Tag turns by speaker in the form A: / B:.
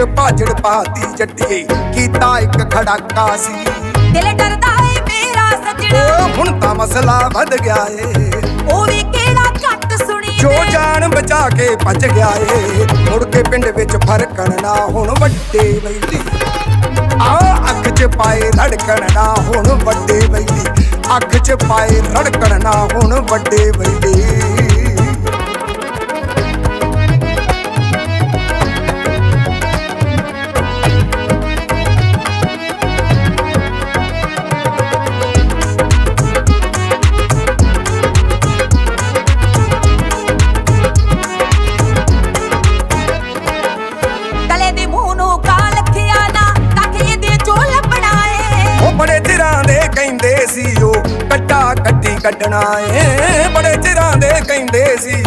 A: ਚ ਭਾਜੜ ਪਾਤੀ ਜੱਟੀਏ ਕੀਤਾ ਇੱਕ ਖੜਾਕਾ ਸੀ।
B: ਦਿਲ ਡਰਦਾ ਏ ਮੇਰਾ ਸੱਜਣਾ।
A: ਓ ਹੁਣ ਤਾਂ ਮਸਲਾ ਵੱਧ ਗਿਆ ਏ।
B: ਉਹ ਵੀ ਕਿਹੜਾ ਘੱਟ ਸੁਣੀ
A: ਜੋ। ਜਾਨ ਬਚਾ ਕੇ ਭੱਜ ਗਿਆ ਏ। ਮੁੜ ਕੇ ਪਿੰਡ ਵਿੱਚ ਫਰਕਣ ਨਾ ਹੁਣ ਵੱਡੇ ਵੈਲੀ। ਆ ਅੱਖ 'ਚ ਪਾਏ ਧੜਕਣ ਨਾ ਹੁਣ ਵੱਡੇ ਵੈਲੀ। ਅੱਖ 'ਚ ਪਾਏ ਧੜਕਣ ਨਾ ਹੁਣ ਵੱਡੇ ਵੈਲੀ। ਕਹਿੰਦੇ ਸੀ ਉਹ ਕੱਟਾ ਕੱਟੀ ਕੱਢਣਾ ਏ। ਬੜੇ ਚਿਰਾਂ ਦੇ ਕਹਿੰਦੇ ਸੀ